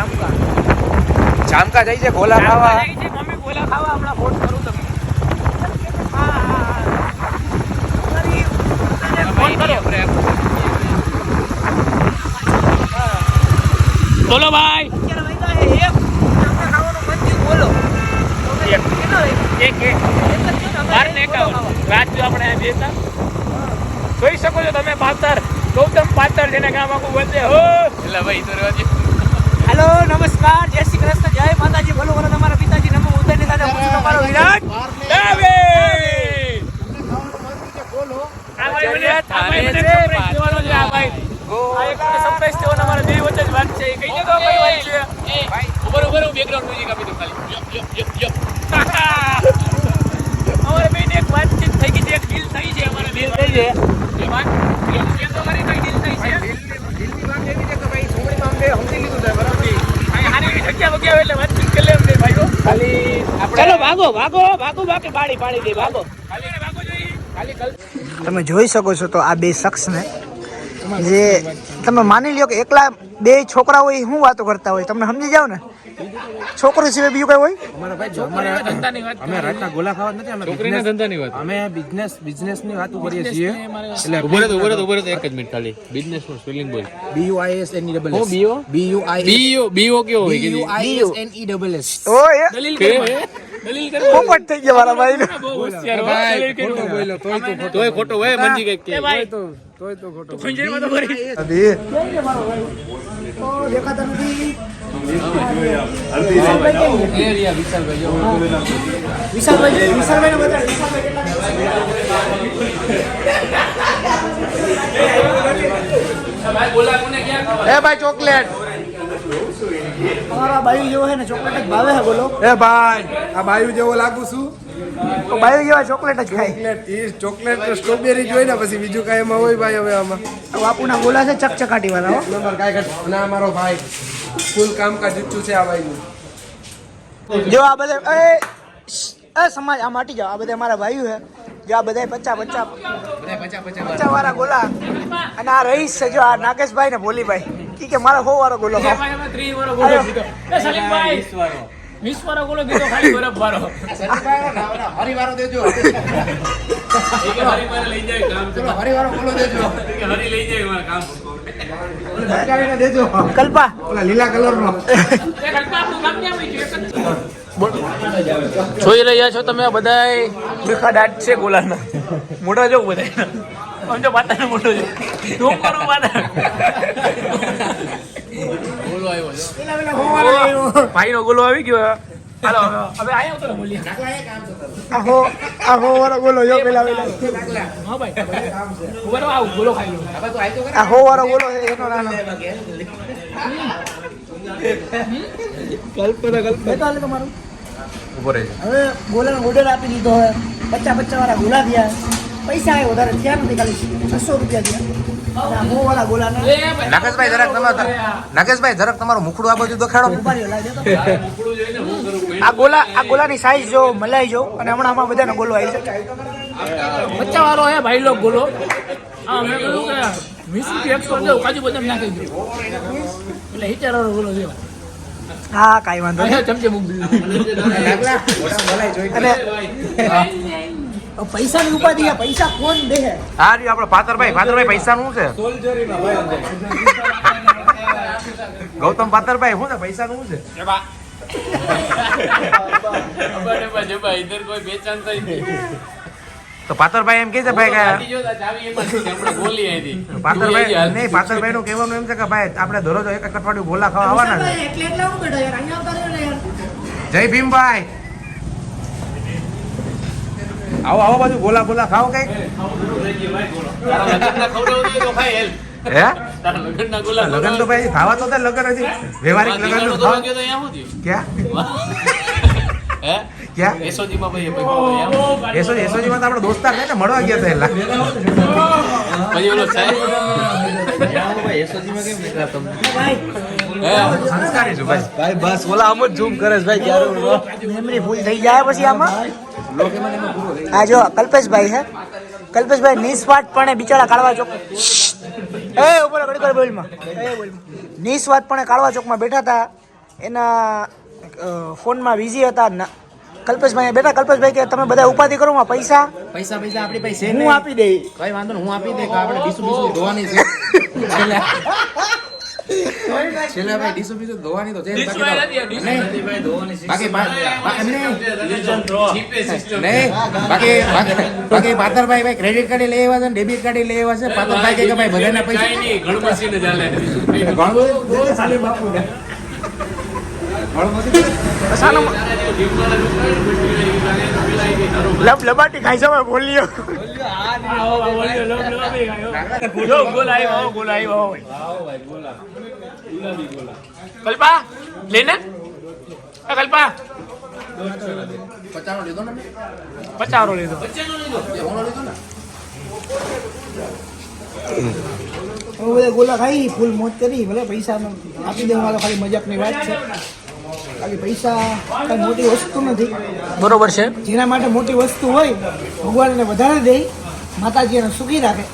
જામકા. જામકા જઈ છે ગોલા ખાવા? મમ્મી ગોલા ખાવા હમણાં ફોન કરું તમને. બોલો ભાઈ. જોઈ શકો છો તમે પાતર. ગૌતમ પાતર જેને ગામ આખું વધે હો. એટલે ભાઈ તો રહેવા હેલો નમસ્કાર જય શ્રી કૃષ્ણ જય માતાજી ભલો ભલો તમારા પિતાજી નમો ઉદયની સાથે હું છું તમારો વિરાટ દાવે આ ભાઈ મને આ મને surprise દેવાનો છે આ ભાઈ. આ એક સરપ્રાઈઝ દેવાનો અમારા બે વચ્ચે જ વાત છે કઈ જગ્યાએ કઈ વાત છે. ઉપર ઉપર બેકગ્રાઉન્ડ મ્યુઝિક આપી દો ખાલી. યપ યપ યપ યપ અમારે બેન એક વાતચીત થઈ ગઈ છે એક ડીલ થઈ છે અમારે બે. થઈ છે. એ તો મારી કઈ ડીલ થઈ છે. એવી વગ્યા એટલે વાતચીત કરી લે એમ નહીં ભાઈઓ. ખાલી આપણે ચલો ભાગો ભાગો ભાગો બાકી પાડી પાડી દે ભાગો. ખાલી ભાગો જોઈએ. ખાલી તમે જોઈ શકો છો તો આ બે શખ્સને જે તમે માની લ્યો કે એકલા બે છોકરા હોય શું વાતો કરતા હોય? તમે સમજી જાઓ ને? છોકરો સિવાય બીજું કઈ હોય? અમારા ભાઈ જો અમારે ધંધાની વાત અમે રાતના ગોલા ખાવા જ નથી અમે છોકરીના business- ધંધાની વાત. અમે બિઝનેસ બિઝનેસની વાતો કરીએ છીએ. એટલે ઊભો રહેતો ઊભો રહેતો ઊભો રહેતો એક જ મિનિટ ખાલી. બિઝનેસનું સ્પેલિંગ બોલ. B U I S N E double હું S BO? B U I B O B O કેવો હોય? B U K I S N E double S O એ દલીલ કે? કરવા. દલીલ કરવા. પોપટ થઈ ગયા મારા ભાઈ. બહુ હોશિયાર હો. દલીલ ખોટો કરવા. બોલ્યો તોય તો ખોટો તોય ખોટો હોય મંજી કંઈક એ કે. ભાઈ તો તોય તો ખોટો ખંજેરમાં તો ભરી. દેખાતા નથી વિશાલભાઈ વિશાલભાઈ ને એ ભાઈ ચોકલેટ. અમારા બાયુ જેવો છે ને ચોકલેટ જ ભાવે હે બોલો. એ ભાઈ આ બાયુ જેવો લાગુ છું. તો ભાઈ જેવા ચોકલેટ જ ખાય. ચોકલેટ ઈ ચોકલેટ સ્ટ્રોબેરી જોઈ ને પછી બીજું કાંઈ એમાં હોય ભાઈ હવે આમાં. બાપુના ગોલા છે ચકચકાટી વાળા નંબર કાંઈ ઘટ અને આ મારો ભાઈ. ફૂલ કામકાજ ઊંચું છે આ ભાઈનું. જો આ બધા એ એ સમાજ આ માટી જાઓ. આ બધા અમારા ભાઈઓ છે. જો આ બધા પચા પચા પચા વાળા. ગોલા. અને આ રહીશ છે જો આ નાગેશભાઈ ને ભોલીભાઈ. કી કે મારો હો. વાળો ગોલો ખાઓ. એમાં એમાં ત્રીસ વાળો ગોળો કીધો. એ સલીમભાઈ, વીસ વાળો. ગોળો કીધો ખાલી બરફ વાળો. હરિવારો દેજો. એ હરી મારે લઈ જાય કામ. હરિવારો બોલો દેજો. હરી લઈ જાય મારા કામ. કલ્પા. લીલા જ- જોઈ રહ્યા છો તમે બધાય ભીખા દાંત છે ગોલાના. મોટા જો બધા આમ જો મોઢો છે શું ભાઈ નો ગોલો આવી ગયો. હાલો હવે આયા ઉતરો બોલીએ આ હો આ વાળો ગોલો જો પેલા પેલા. હા ભાઈ ઊભો રહો, ગોલો ખાઈ લો. આ હો વાળો ગોલો એનો નાનો કલ્પના કલ્પના તમારું. ઊભો હવે ગોલાનો ઓર્ડર આપી દીધો હોય. બચ્ચા બચ્ચા વાળા ગોલા થયા. પૈસા એ વધારે થયા નથી ખાલી છસો રૂપિયા થયા. આ ગોલાના નાગેશભાઈ જરાક તમારો નાગેશભાઈ જરાક તમારું મુખડું આ બાજુ દેખાડો. આ ગોલા આ ગોલાની સાઈઝ જો મલાઈ જો અને હમણાં આમાં બધાનો ગોલો આવી છે બચ્ચા વાળો હે ભાઈ લોક ગોલો. હા મેં કીધું કે વીસ રૂપિયા એકસો દો કાજુ બદામ નાખી દો એટલે હિચાર વાળો ગોલો છે. હા કાંઈ વાંધો નહીં. ચમચે મૂકી દીધું. હવે પૈસાની ઉપાધિ છે પૈસા કોણ દે? હા રહ્યું આપણો પાતરભાઈ પાતરભાઈ પૈસા નું છે? ગૌતમ પાતરભાઈ શું છે? પૈસા નું છે? ઇધર કોઈ બેચાન થઈ ગઈ તો પાતરભાઈ એમ કે છે ભાઈ કે. પાતરભાઈ નહીં પાતરભાઈ નું કહેવાનું એમ છે કે ભાઈ આપણે દરરોજ એક એક અઠવાડિયું ગોલા ખાવા આવવાના છે. એટલે એટલે હું બેઠો યાર અહીંયા આવતા રહ્યો ને યાર જય ભીમભાઈ. આવો આવો બાજુ ગોલા ગોલા ખાઓ કઈ હે? લગન તો ભાઈ ખાવા તો લગન હજી. વ્યવહારિક લગનનું તો ખાવ? ક્યાં? ક્યાં? ભાઈ એસો એસોજી માં તો આપણે દોસ્તાર છે ને મળવા ગયા હતા એલા પછી ઓલો સાહેબ? ભાઈ. ભાઈ. બસ ઓલા આમ જ ઝૂમ કરે છે ભાઈ ક્યારે મેમરી ફૂલ થઈ જાય પછી આમાં? આ જો કલ્પેશભાઈ છે. કલ્પેશભાઈ નિસ્વાર્થપણે બિચારા કાળવા ચોક એ ઉપર ઘડી વાર બોલમાં. નિસ્વાર્થપણે કાળવા ચોકમાં બેઠા હતા. એના ફોનમાં બિઝી હતા. કલ્પેશભાઈ બેટા કલ્પેશભાઈ કે તમે બધા ઉપાધિ કરો માં પૈસા? પૈસા પૈસા આપણી પાસે હું આપી દઈ કઈ વાંધો હું આપી દે આપણે બીસું બીસું ધોવાની છે. છેલ્લે ભાઈ ડીસુ બીસુ ધોવાની તો છે બાકી બાકી બાકી બાકી બાકી પાતરભાઈ ભાઈ ક્રેડિટ કાર્ડ લઈ આવ્યા છે ડેબિટ કાર્ડ લઈ આવ્યા છે? પાતરભાઈ કે ભાઈ બધાના પૈસા કાંઈ નહીં, લબ લબાટી ખાઈ જવાય બોલ્યો. ગોલ આવ્યો હો, ગોલ આવ્યો હો. કલ્પા લેને કલ્પા. પચારો લીધો ને? પચારો લીધો. લીધો ને? હવે ગોલા ખાઈ ફૂલ મોજ કરી ભલે પૈસા આપી દેવા ખાલી મજાકની વાત છે. બાકી પૈસા કઈ મોટી વસ્તુ નથી. બરોબર છે. જેના માટે મોટી વસ્તુ હોય ભગવાનને વધારે દે માતાજી એને સુખી રાખે.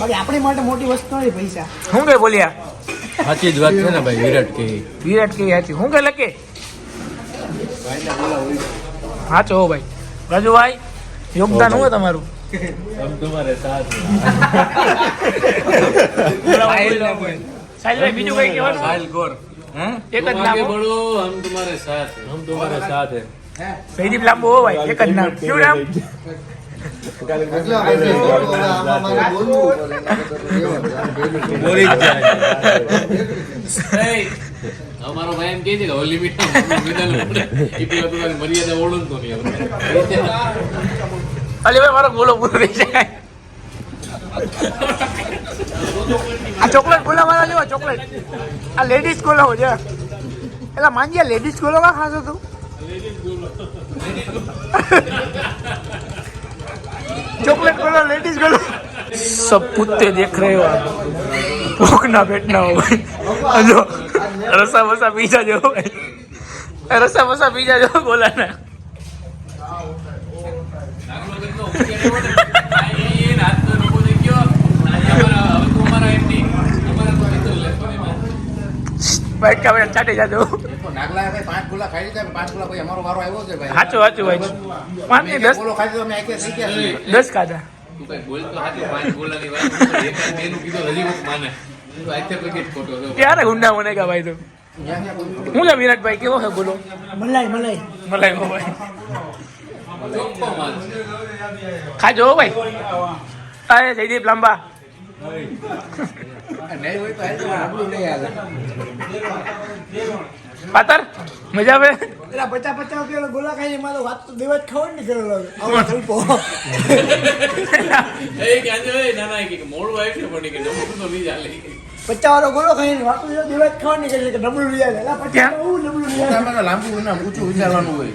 બાકી આપણી માટે મોટી વસ્તુ નથી પૈસા. હું કે બોલ્યા? સાચી જ વાત છે ને ભાઈ વિરાટ કે. વિરાટ કે સાચી. હું કે લકે હાચો હો ભાઈ. રાજુભાઈ યોગદાન હોય તમારું? હમ તમારે સાથ સાહેબભાઈ બીજું કઈ કહેવાનું? સાહિલ ગોર. એક જ નામ હો. હમ તમારે સાથ. હમ તમારે સાથ. હે સૈદીપ લાંબો હો ભાઈ એક જ નામ. શું નામ? અમારો ભાઈ એમ કહે છે કે હોલી મીઠા મેદાન પડે. તો તારી મર્યાદા ઓળંગતો નહીં અલી ભાઈ મારો બોલો પૂરો થઈ જાય આ ચોકલેટ ગુલાવાળા લેવા ચોકલેટ. આ લેડીઝ ગુલાવો છે એટલે માંગીએ લેડીઝ ગોલાવા ખાશો તું? ચોકલેટ ગુલાવ લેડીઝ ગોલા સબ પુત્તે દેખ રહે હો ભૂખ ના બેઠના હોય જો રસા વસા પીજા જો રસા વસા પીજા જો બોલાના. બટકા બેન છાટી જાજો નાગલા પાંચ ગુલા ખાઈ લીધા પાંચ ગુલા ભાઈ અમારો વારો આવ્યો ભાઈ સાચું સાચું ભાઈ. પાંચ ને દસ બોલો ખાઈ દસ ખાધા. તું કઈ બોલ તો ક્યારે ગુંડા મને કા ભાઈ તો? હું લે વિરાટભાઈ કેવો છે બોલો? મલાઈ મલાઈ. મલાઈ ભાઈ. ખાજો ભાઈ. અરે જયદીપ લાંબા. નહીં નહીં. પાતર મજા આવે? પેલા પચાસ પચાસ રૂપિયા ગોલા ખાઈ મારો વાત તો દેવા જ ખાવા ને કરો આવો થલપો એ કે આજે ના ના કે મોડું વાઈફ ને પડી કે નમું તો નહીં ચાલે. પચાસ વાળો ગોળો ખાઈ વાત તો દેવા જ ખાવા કરેલો કે નબળું લઈ આવે. પચાસ નબળું લઈ આવે લાંબુ ના ઊંચું વિચારવાનું હોય.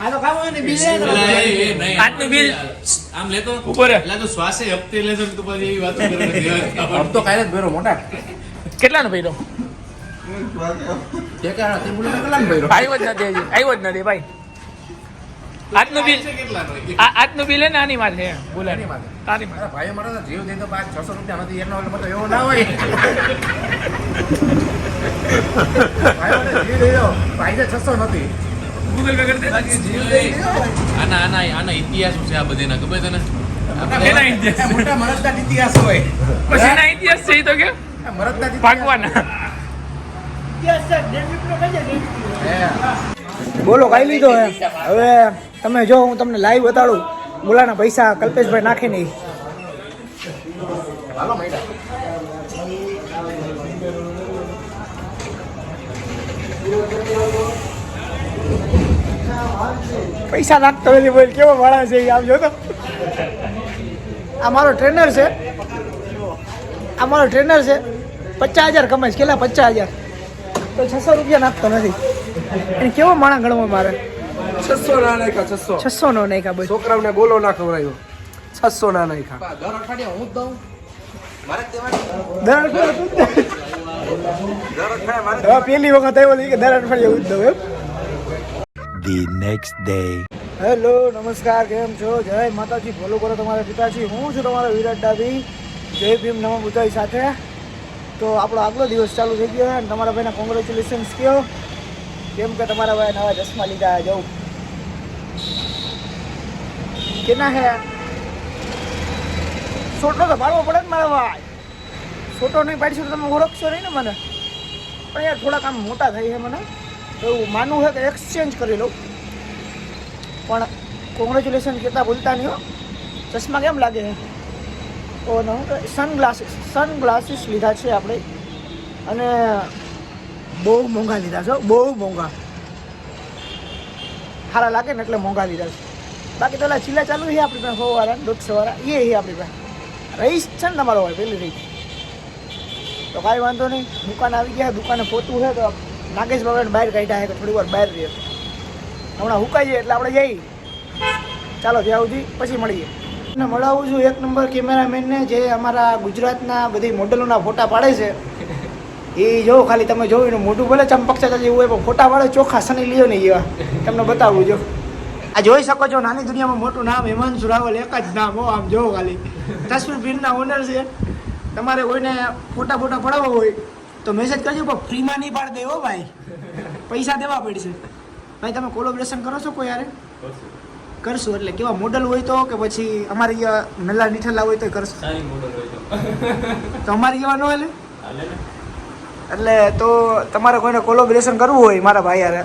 આ તો હોય ને બિલ. આમ લેતો? ઉપર રહે. એટલે તો શ્વાસે હપ્તે લેતો તો પછી એવી વાતો કરે હપ્તો દેવા આમ તો કાલે જ ભેરો મોટા. કેટલાનો ભર્યો? આવ્યો જ નથી આવ્યો જ નથી ભાઈ. આજનું બિલ આજનું બિલ ને આની માથે? બોલા. તારી માથે. મારા મારા તો જીવ દે તો પાંચ છસો રૂપિયા નથી એનો મતલબ એવો ના હોય. ભાઈઓ જીવ દઈ દો ભાઈ છસો નથી. ગૂગલ પે કરી દે. આના આના આના ઇતિહાસ છે આ બધેના ખબર તને? એના ઇતિહાસ મોટા મરદના ઇતિહાસ હોય. પછી એના ઇતિહાસ છે તો કે? મરદના ઇતિહાસ. ભાગવાના બોલો ખાઈ લીધો હે. હવે તમે જો હું તમને લાઈવ બતાડું. બોલાના પૈસા કલ્પેશભાઈ નાખી નહીં. હાલો મૈડા પૈસા નાખતો નથી બોલ કેવો વાળા છે એ આમ જો તો. આ મારો ટ્રેનર છે. આ મારો ટ્રેનર છે. પચાસ હજાર કમાય છે કેટલા? પચાસ હજાર. તો છસો રૂપિયા નાખતો નથી. એને કેવો માણા ગણવા મારે? છસો ના નાખ્યા છસો. છસો નો નાખ્યા બધું છોકરાઓને બોલો ના ખવડાયો. છસો ના નાખ્યા. દર અઠવાડિયે હું જ દઉં. દર અઠવાડિયે પેલી વખત આવ્યો કે દર અઠવાડિયે હું જ દઉં એમ. The next day. હેલો નમસ્કાર, કેમ છો? જય માતાજી. ભોલો કરો તમારા પિતાજી. હું છું તમારો વિરાટ ડાબી. જય ભીમ નમો બુદ્ધાઈ સાથે. તો આપણો આગલો દિવસ ચાલુ થઈ ગયો અને તમારા ભાઈના કોંગ્રેચ્યુલેશન્સ કયો. કેમ કે તમારા ભાઈ નવા ચશ્મા લીધા જવું. કેના હે? છોટો તો પાડવો પડે ને મારા ભાઈ. છોટો નહીં પાડીશું તો તમે ઓળખશો નહીં ને મને. પણ યાર, થોડાક આમ મોટા થઈ છે મને. એવું માનવું છે કે એક્સચેન્જ કરી લઉં. પણ કોંગ્રેચ્યુલેશન કહેતા ભૂલતા નહીં હો. ચશ્મા કેમ લાગે ઓ સનગ્લાસીસ સન ગ્લાસીસ સન લીધા છે આપણે. અને બહુ મોંઘા લીધા છે બહુ મોંઘા. સારા લાગે ને એટલે મોંઘા લીધા છે. બાકી તો ઓલા ચીલા ચાલુ છે આપણી પાસે સો વાળા દોઢસો વાળા એ આપણી પાસે. રહીશ છે ને તમારો હોય, પેલી રહી તો કાંઈ વાંધો નહીં, દુકાન આવી ગયા, દુકાને પોતું છે તો નાગેશ બાબાને બહાર કાઢ્યા છે થોડી વાર બહાર રહીએ. હમણાં હુકાઈ જાય એટલે આપણે જઈ ચાલો, ત્યાં સુધી પછી મળીએ. અને મળાવું છું એક નંબર કેમેરામેનને જે અમારા ગુજરાતના બધી મોડલોના ફોટા પાડે છે. એ જો ખાલી તમે જોયું ને મોઢું ભલે ચંપક ચકલ જેવું હોય, પણ ફોટા પાડે ચોખ્ખા સની લ્યો ને એવા. તમને બતાવું જો. આ જોઈ શકો છો, નાની દુનિયામાં મોટું નામ હેમાંશુ રાવલ, એક જ નામ, હો, આમ જોવો ખાલી. તસવીર ભીરના ઓનર છે. તમારે કોઈને ફોટા ફોટા પડાવવા હોય તો મેસેજ કરજો પણ ફ્રીમાં નહીં પાડી દેવો ભાઈ. પૈસા દેવા પડશે. ભાઈ તમે કોલોબ્રેશન કરો છો કોઈ યારે? કરશું. એટલે કેવા મોડલ હોય તો કે પછી અમારે નલ્લા નીઠલા હોય તો કરશું. તો. અમારે કેવા ન એટલે એટલે તો તમારે કોઈને કોલોબ્રેશન કરવું હોય મારા ભાઈ યારે.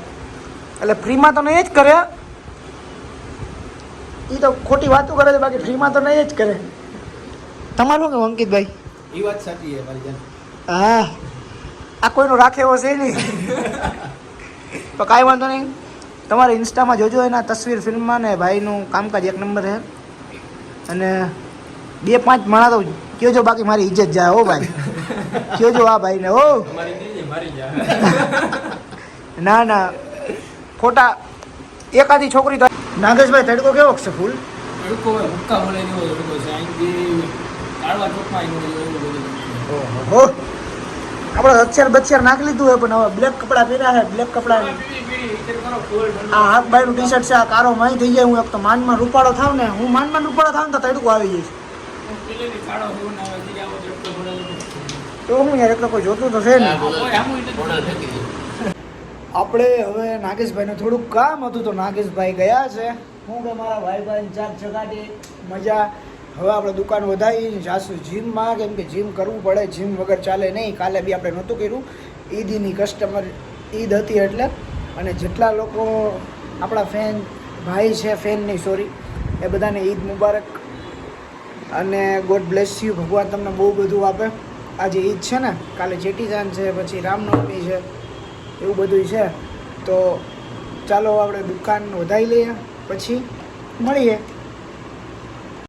એટલે ફ્રીમાં તો નહીં જ કરે. એ તો ખોટી વાતો કરે છે બાકી ફ્રીમાં તો નહીં જ કરે. તમારું શું અંકિતભાઈ એ વાત સાચી છે મારી જાન. હા. આ કોઈનો રાખે એવો છે નહીં. તો કાંઈ વાંધો નહીં. તમારે ઇન્સ્ટામાં જોજો એના તસવીર ફિલ્મમાં ને ભાઈનું કામકાજ એક નંબર છે. અને બે પાંચ માણા તો કયો જો બાકી મારી ઇજ્જત જાય હો ભાઈ. કયો જો આ ભાઈને હો. ના ના ખોટા એકાદી છોકરી તો નાગેશભાઈ તડકો કેવો છે ફૂલ? તડકો મળે એવો છે. ઓહો. આપણે અક્ષર બચ્ચર નાખી લીધું હોય પણ હવે બ્લેક કપડાં પહેર્યા છે બ્લેક કપડાં. આ હાથ બાયનું ટી શર્ટ છે આ કારો માય થઈ જાય હું એક તો માનમાં રૂપાળો થાવ ને હું માનમાં રૂપાળો થાવ ને તો તડકો આવી જઈશ તો હું યાર એટલે કોઈ જોતું તો છે ને. આપણે હવે નાગેશભાઈને થોડુંક કામ હતું તો નાગેશભાઈ ગયા છે. હું કે મારા ભાઈ ભાઈ ચાર ચગાટી મજા. હવે આપણે દુકાન વધારી જાશું જીમમાં કેમ કે જીમ કરવું પડે જીમ વગર ચાલે નહીં. કાલે બી આપણે નહોતું કર્યું. ઈદની કસ્ટમર ઈદ હતી એટલે, અને જેટલા લોકો, આપણા ફેન ભાઈ છે ફેન નહીં સોરી એ બધાને ઈદ મુબારક. અને ગોડ બ્લેસ યુ ભગવાન તમને બહુ બધું આપે. આજે ઈદ છે ને, કાલે ચેટીચાંદ છે, પછી રામનવમી છે, એવું બધું છે. તો ચાલો, આપણે દુકાન વધારી લઈએ, પછી મળીએ.